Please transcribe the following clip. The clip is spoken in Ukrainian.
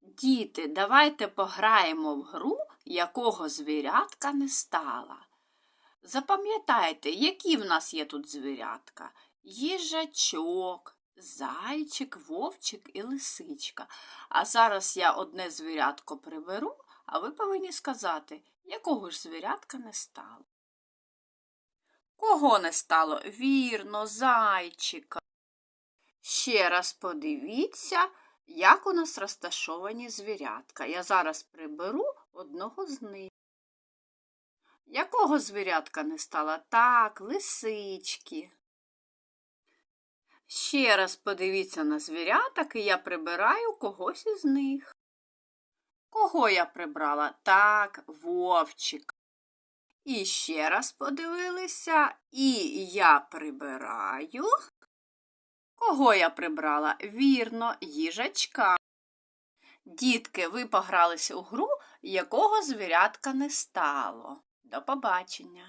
Діти, давайте пограємо в гру, якого звірятка не стала. Запам'ятайте, які в нас є тут звірятка: їжачок, зайчик, вовчик і лисичка. А зараз я одне звірятко приберу, а ви повинні сказати, якого ж звірятка не стало. Кого не стало? Вірно, зайчика. Ще раз подивіться, як у нас розташовані звірятка. Я зараз приберу одного з них. Якого звірятка не стало? Так, лисички. Ще раз подивіться на звіряток, і я прибираю когось із них. Кого я прибрала? Так, вовчик. І ще раз подивилися, і я прибираю. Кого я прибрала? Вірно, їжачка. Дітки, ви погралися у гру, якого звірятка не стало. До побачення.